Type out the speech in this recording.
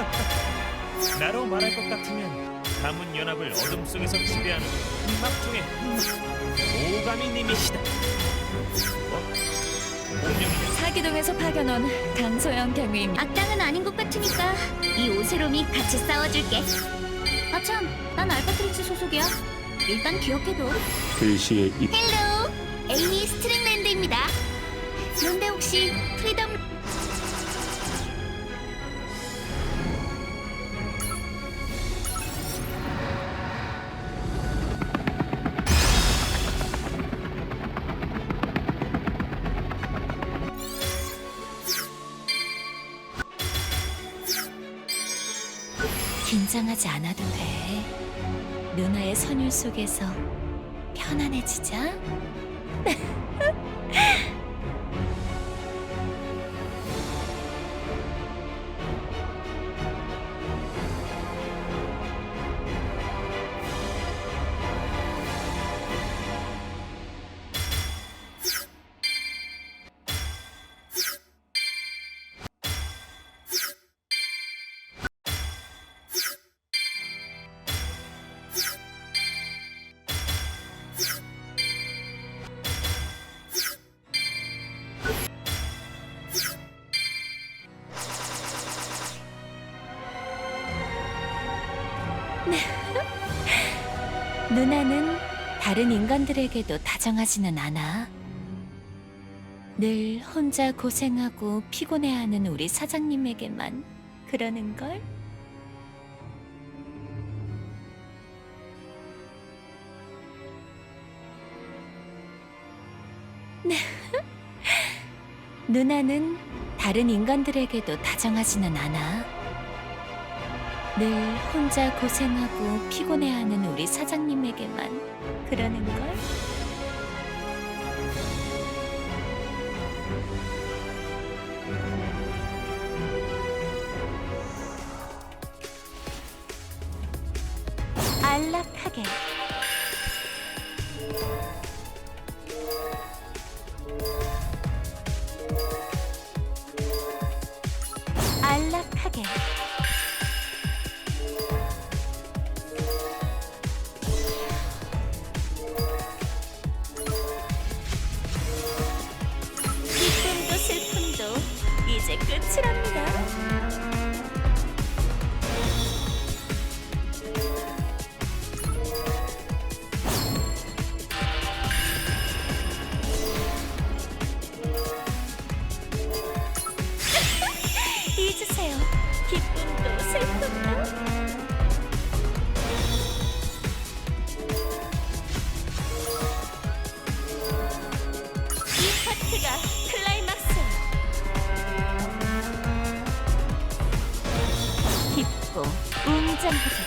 말할 것 같으면 가문 연합을 어둠 속에서 지배하는 흑막 오가미 님이시다. 어? 운명이냐? 사기동에서 파견온 강소영 경위입니다. 악당은 아닌 것 같으니까 이 오세롬이 같이 싸워줄게. 아참, 난 알파트릭스 소속이야. 일단 기억해둬. 글씨의 입 헬로, 에이미 스트링랜드입니다. 그런데 혹시 프리덤 긴장하지 않아도 돼. 누나의 선율 속에서 편안해지자. 누나는 다른 인간들에게도 다정하지는 않아. 늘 혼자 고생하고 피곤해하는 우리 사장님에게만 그러는 걸. 누나는 다른 인간들에게도 다정하지는 않아. 늘 혼자 고생하고 피곤해하는 우리 사장님에게만 그러는 걸. 안락하게. 안락하게. 기쁨도 슬픔도. 이 파트가 클라이막스예요. 기쁘고 웅장하게